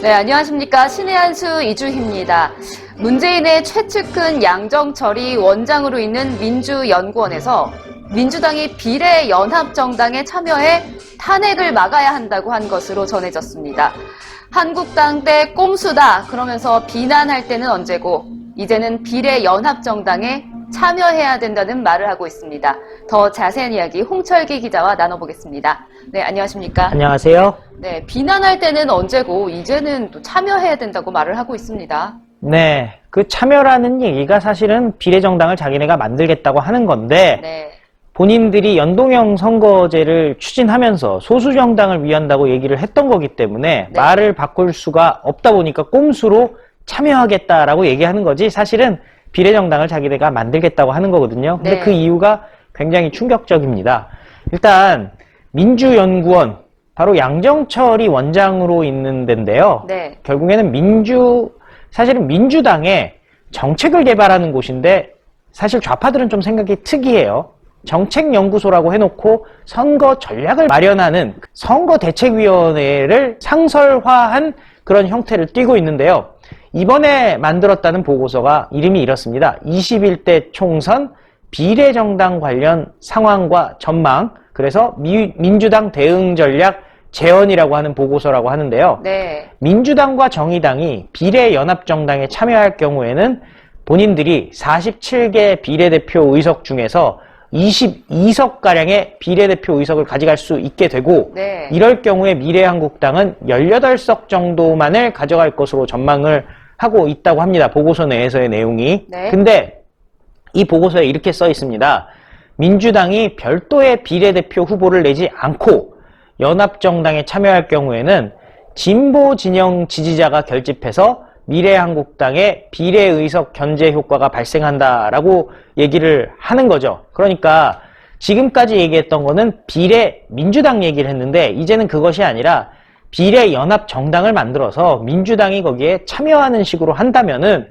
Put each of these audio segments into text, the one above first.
네, 안녕하십니까. 신의 한수 이주희입니다. 문재인의 최측근 양정철이 원장으로 있는 민주연구원에서 민주당이 비례 연합정당에 참여해 탄핵을 막아야 한다고 한 것으로 전해졌습니다. 한국당 때 꼼수다 그러면서 비난할 때는 언제고 이제는 비례 연합정당에 참여해야 된다는 말을 하고 있습니다. 더 자세한 이야기 홍철기 기자와 나눠보겠습니다. 네, 안녕하십니까. 안녕하세요. 네, 비난할 때는 언제고 이제는 또 참여해야 된다고 말을 하고 있습니다. 네. 그 참여라는 얘기가 사실은 비례정당을 자기네가 만들겠다고 하는 건데 네, 본인들이 연동형 선거제를 추진하면서 소수 정당을 위한다고 얘기를 했던 거기 때문에 네. 말을 바꿀 수가 없다 보니까 꼼수로 참여하겠다라고 얘기하는 거지 사실은 비례정당을 자기네가 만들겠다고 하는 거거든요. 근데 네. 그 이유가 굉장히 충격적입니다. 일단 민주연구원 바로 양정철이 원장으로 있는 데인데요. 네, 결국에는 민주 사실은 민주당의 정책을 개발하는 곳인데 사실 좌파들은 좀 생각이 특이해요. 정책연구소라고 해놓고 선거 전략을 마련하는 선거대책위원회를 상설화한 그런 형태를 띠고 있는데요. 이번에 만들었다는 보고서가 이름이 이렇습니다. 21대 총선 비례정당 관련 상황과 전망, 그래서 미- 민주당 대응 전략 재원이라고 하는 보고서라고 하는데요. 네, 민주당과 정의당이 비례연합정당에 참여할 경우에는 본인들이 47개 비례대표 의석 중에서 22석가량의 비례대표 의석을 가져갈 수 있게 되고 네. 이럴 경우에 미래한국당은 18석 정도만을 가져갈 것으로 전망을 하고 있다고 합니다. 보고서 내에서의 내용이. 네. 근데 이 보고서에 이렇게 써 있습니다. 민주당이 별도의 비례대표 후보를 내지 않고 연합정당에 참여할 경우에는 진보 진영 지지자가 결집해서 미래한국당의 비례의석 견제 효과가 발생한다라고 얘기를 하는 거죠. 그러니까 지금까지 얘기했던 거는 비례 민주당 얘기를 했는데 이제는 그것이 아니라 비례 연합 정당을 만들어서 민주당이 거기에 참여하는 식으로 한다면은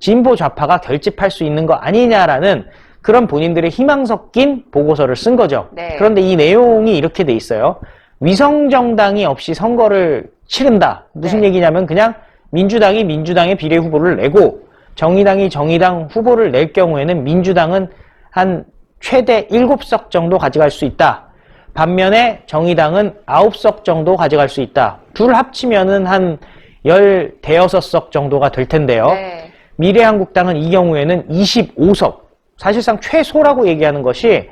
진보 좌파가 결집할 수 있는 거 아니냐라는 그런 본인들의 희망 섞인 보고서를 쓴 거죠. 네. 그런데 이 내용이 이렇게 돼 있어요. 위성 정당이 없이 선거를 치른다. 무슨 네. 얘기냐면 그냥 민주당이 민주당의 비례 후보를 내고 정의당이 정의당 후보를 낼 경우에는 민주당은 한 최대 7석 정도 가져갈 수 있다. 반면에 정의당은 9석 정도 가져갈 수 있다. 둘 합치면은 한 10, 대여섯 석 정도가 될 텐데요. 네, 미래한국당은 이 경우에는 25석. 사실상 최소라고 얘기하는 것이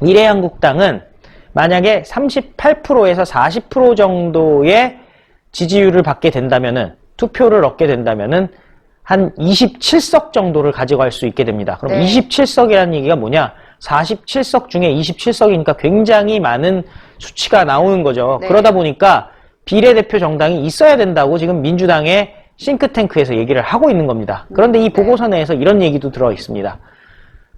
미래한국당은 만약에 38%에서 40% 정도의 지지율을 받게 된다면은 투표를 얻게 된다면은 한 27석 정도를 가져갈 수 있게 됩니다. 그럼 네. 27석이라는 얘기가 뭐냐? 47석 중에 27석이니까 굉장히 많은 수치가 나오는 거죠. 네. 그러다 보니까 비례대표 정당이 있어야 된다고 지금 민주당의 싱크탱크에서 얘기를 하고 있는 겁니다. 그런데 이 네. 보고서 내에서 이런 얘기도 들어 있습니다.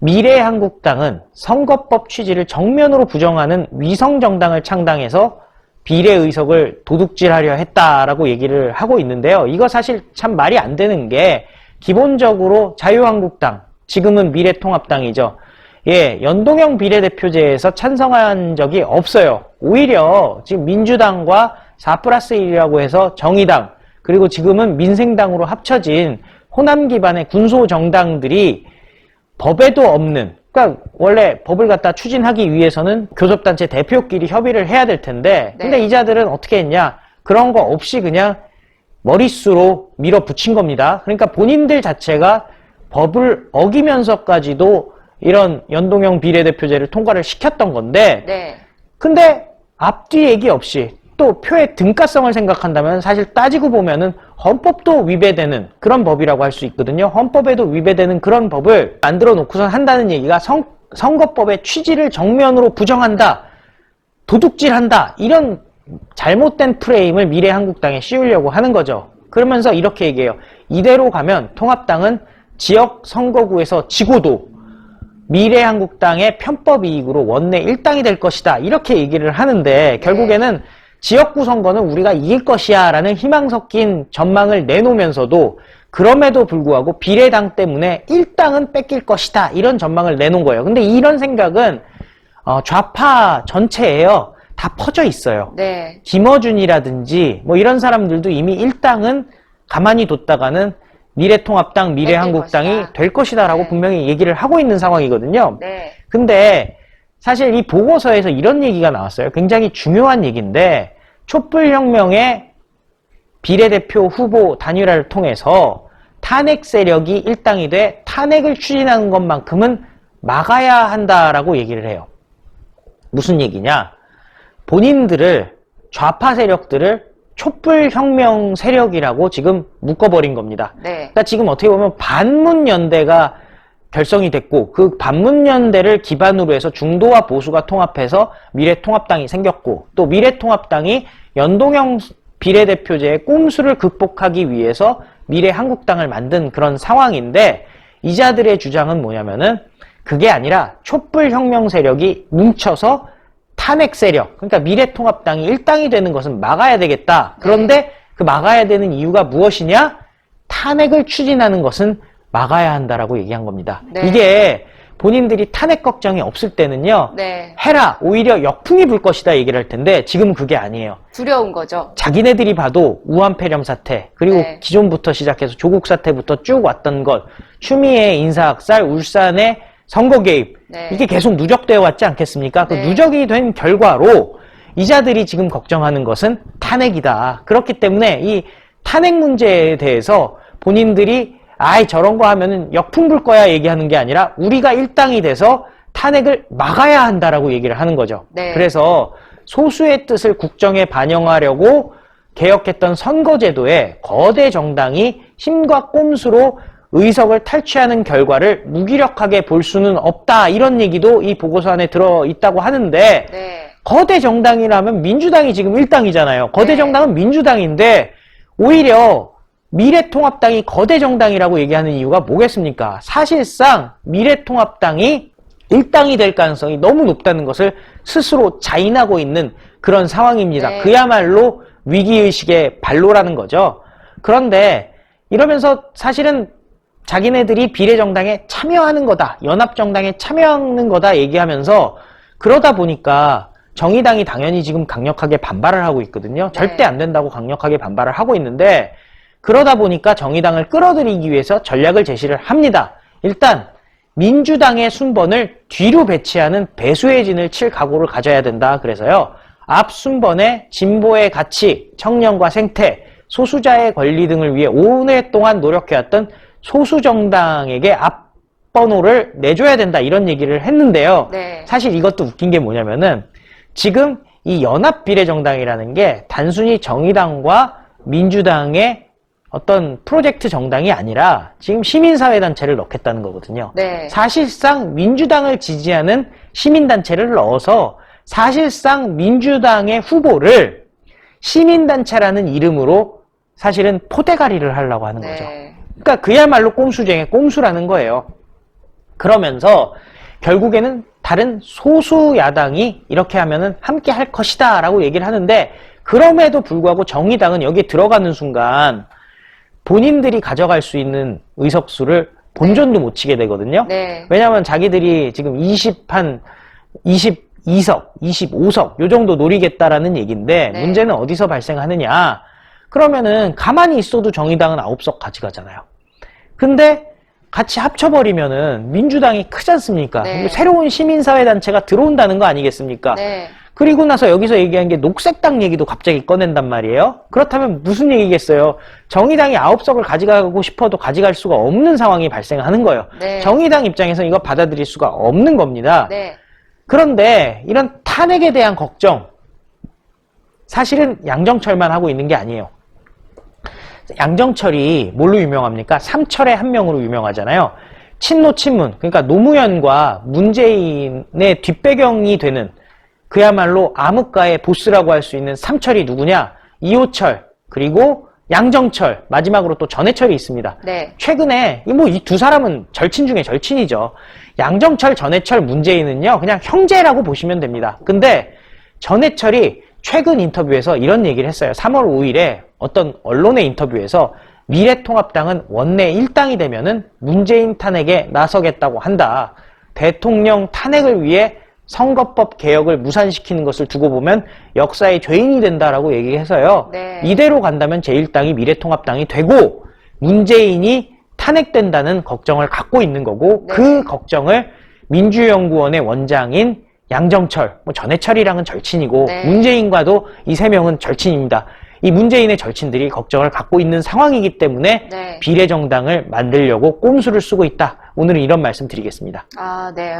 미래한국당은 선거법 취지를 정면으로 부정하는 위성정당을 창당해서 비례의석을 도둑질하려 했다라고 얘기를 하고 있는데요. 이거 사실 참 말이 안 되는 게 기본적으로 자유한국당, 지금은 미래통합당이죠. 예, 연동형 비례대표제에서 찬성한 적이 없어요. 오히려 지금 민주당과 4 플러스 1이라고 해서 정의당, 그리고 지금은 민생당으로 합쳐진 호남 기반의 군소정당들이 법에도 없는 그러니까 원래 법을 갖다 추진하기 위해서는 교섭단체 대표끼리 협의를 해야 될 텐데 네. 근데 이자들은 어떻게 했냐? 그런 거 없이 그냥 머릿수로 밀어붙인 겁니다. 그러니까 본인들 자체가 법을 어기면서까지도 이런 연동형 비례대표제를 통과를 시켰던 건데 네, 근데 앞뒤 얘기 없이 또 표의 등가성을 생각한다면 사실 따지고 보면은 헌법도 위배되는 그런 법이라고 할 수 있거든요. 헌법에도 위배되는 그런 법을 만들어 놓고선 한다는 얘기가 선, 선거법의 취지를 정면으로 부정한다. 도둑질한다. 이런 잘못된 프레임을 미래 한국당에 씌우려고 하는 거죠. 그러면서 이렇게 얘기해요. 이대로 가면 통합당은 지역 선거구에서 지고도 미래 한국당의 편법 이익으로 원내 일당이 될 것이다. 이렇게 얘기를 하는데 결국에는 지역구 선거는 우리가 이길 것이야 라는 희망 섞인 전망을 내놓으면서도 그럼에도 불구하고 비례당 때문에 일당은 뺏길 것이다. 이런 전망을 내놓은 거예요. 근데 이런 생각은 어, 좌파 전체에요. 다 퍼져 있어요. 네. 김어준이라든지 뭐 이런 사람들도 이미 일당은 가만히 뒀다가는 미래통합당, 미래한국당이. 될 것이다라고 네. 분명히 얘기를 하고 있는 상황이거든요. 네. 근데 사실 이 보고서에서 이런 얘기가 나왔어요. 굉장히 중요한 얘기인데 촛불혁명의 비례대표 후보 단일화를 통해서 탄핵 세력이 일당이 돼 탄핵을 추진하는 것만큼은 막아야 한다라고 얘기를 해요. 무슨 얘기냐? 본인들을 좌파 세력들을 촛불혁명 세력이라고 지금 묶어버린 겁니다. 네. 그러니까 지금 어떻게 보면 반문연대가 결성이 됐고 그 반문연대를 기반으로 해서 중도와 보수가 통합해서 미래통합당이 생겼고 또 미래통합당이 연동형 비례대표제의 꼼수를 극복하기 위해서 미래한국당을 만든 그런 상황인데 이자들의 주장은 뭐냐면은 그게 아니라 촛불혁명 세력이 뭉쳐서 탄핵 세력, 그러니까 미래통합당이 일당이 되는 것은 막아야 되겠다. 그런데 그 막아야 되는 이유가 무엇이냐? 탄핵을 추진하는 것은 막아야 한다라고 얘기한 겁니다. 네. 이게 본인들이 탄핵 걱정이 없을 때는요. 네. 해라 오히려 역풍이 불 것이다 얘기를 할 텐데 지금은 그게 아니에요. 두려운 거죠. 자기네들이 봐도 우한폐렴 사태 그리고 네. 기존부터 시작해서 조국 사태부터 쭉 왔던 것 추미애 인사학살 울산의 선거 개입 네. 이게 계속 누적되어 왔지 않겠습니까? 그 네. 누적이 된 결과로 이자들이 지금 걱정하는 것은 탄핵이다. 그렇기 때문에 이 탄핵 문제에 대해서 본인들이 아이 저런 거 하면은 역풍 불 거야 얘기하는 게 아니라 우리가 일당이 돼서 탄핵을 막아야 한다라고 얘기를 하는 거죠. 네. 그래서 소수의 뜻을 국정에 반영하려고 개혁했던 선거제도에 거대 정당이 힘과 꼼수로 의석을 탈취하는 결과를 무기력하게 볼 수는 없다. 이런 얘기도 이 보고서 안에 들어 있다고 하는데 네. 거대 정당이라면 민주당이 지금 일당이잖아요. 거대 네. 정당은 민주당인데 오히려 미래통합당이 거대 정당이라고 얘기하는 이유가 뭐겠습니까? 사실상 미래통합당이 일당이 될 가능성이 너무 높다는 것을 스스로 자인하고 있는 그런 상황입니다. 네. 그야말로 위기의식의 발로라는 거죠. 그런데 이러면서 사실은 자기네들이 비례정당에 참여하는 거다, 연합정당에 참여하는 거다 얘기하면서 그러다 보니까 정의당이 당연히 지금 강력하게 반발을 하고 있거든요. 절대 안 된다고 강력하게 반발을 하고 있는데 그러다 보니까 정의당을 끌어들이기 위해서 전략을 제시를 합니다. 일단 민주당의 순번을 뒤로 배치하는 배수의 진을 칠 각오를 가져야 된다. 그래서요. 앞 순번에 진보의 가치, 청년과 생태, 소수자의 권리 등을 위해 오랫동안 노력해왔던 소수정당에게 앞번호를 내줘야 된다. 이런 얘기를 했는데요. 네. 사실 이것도 웃긴 게 뭐냐면은 지금 이 연합비례정당이라는 게 단순히 정의당과 민주당의 어떤 프로젝트 정당이 아니라 지금 시민사회단체를 넣겠다는 거거든요. 네. 사실상 민주당을 지지하는 시민단체를 넣어서 사실상 민주당의 후보를 시민단체라는 이름으로 사실은 포대가리를 하려고 하는 거죠. 네. 그러니까 그야말로 꼼수쟁의 꼼수라는 거예요. 그러면서 결국에는 다른 소수 야당이 이렇게 하면은 함께 할 것이다 라고 얘기를 하는데 그럼에도 불구하고 정의당은 여기에 들어가는 순간 본인들이 가져갈 수 있는 의석수를 본전도 못 치게 되거든요. 네. 왜냐하면 자기들이 지금 20한 22석, 25석 요 정도 노리겠다라는 얘기인데 네. 문제는 어디서 발생하느냐? 그러면은 가만히 있어도 정의당은 9석 가져가잖아요. 근데 같이 합쳐버리면은 민주당이 크지 않습니까? 네. 새로운 시민사회단체가 들어온다는 거 아니겠습니까? 네. 그리고 나서 여기서 얘기한 게 녹색당 얘기도 갑자기 꺼낸단 말이에요. 그렇다면 무슨 얘기겠어요? 정의당이 아홉 석을 가져가고 싶어도 가져갈 수가 없는 상황이 발생하는 거예요. 네. 정의당 입장에서 이거 받아들일 수가 없는 겁니다. 네. 그런데 이런 탄핵에 대한 걱정, 사실은 양정철만 하고 있는 게 아니에요. 양정철이 뭘로 유명합니까? 삼철의 한 명으로 유명하잖아요. 친노 친문, 그러니까 노무현과 문재인의 뒷배경이 되는 그야말로 암흑가의 보스라고 할 수 있는 삼철이 누구냐? 이호철, 그리고 양정철, 마지막으로 또 전해철이 있습니다. 네. 최근에 뭐 이 두 사람은 절친 중에 절친이죠. 양정철, 전해철, 문재인은요 그냥 형제라고 보시면 됩니다. 근데 전해철이 최근 인터뷰에서 이런 얘기를 했어요. 3월 5일에 어떤 언론의 인터뷰에서 미래통합당은 원내 일당이 되면은 문재인 탄핵에 나서겠다고 한다. 대통령 탄핵을 위해 선거법 개혁을 무산시키는 것을 두고 보면 역사의 죄인이 된다라고 얘기해서요. 네. 이대로 간다면 제1당이 미래통합당이 되고 문재인이 탄핵된다는 걱정을 갖고 있는 거고 네. 그 걱정을 민주연구원의 원장인 양정철, 뭐 전해철이랑은 절친이고 네. 문재인과도 이 세 명은 절친입니다. 이 문재인의 절친들이 걱정을 갖고 있는 상황이기 때문에 네. 비례정당을 만들려고 꼼수를 쓰고 있다. 오늘은 이런 말씀 드리겠습니다. 아, 네.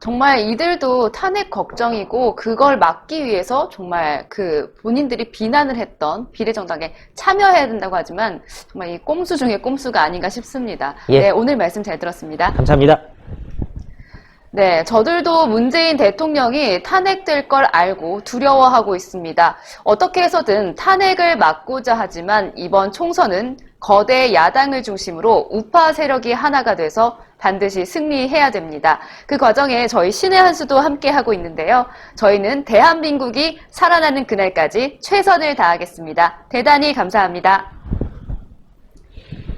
정말 이들도 탄핵 걱정이고 그걸 막기 위해서 정말 그 본인들이 비난을 했던 비례정당에 참여해야 된다고 하지만 정말 이 꼼수 중에 꼼수가 아닌가 싶습니다. 예. 네, 오늘 말씀 잘 들었습니다. 감사합니다. 네, 저들도 문재인 대통령이 탄핵될 걸 알고 두려워하고 있습니다. 어떻게 해서든 탄핵을 막고자 하지만 이번 총선은 거대 야당을 중심으로 우파 세력이 하나가 돼서 반드시 승리해야 됩니다. 그 과정에 저희 신의 한 수도 함께 하고 있는데요. 저희는 대한민국이 살아나는 그날까지 최선을 다하겠습니다. 대단히 감사합니다.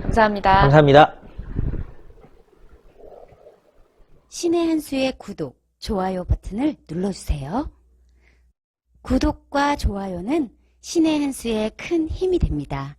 감사합니다. 감사합니다. 신의 한 수의 구독, 좋아요 버튼을 눌러주세요. 구독과 좋아요는 신의 한 수의 큰 힘이 됩니다.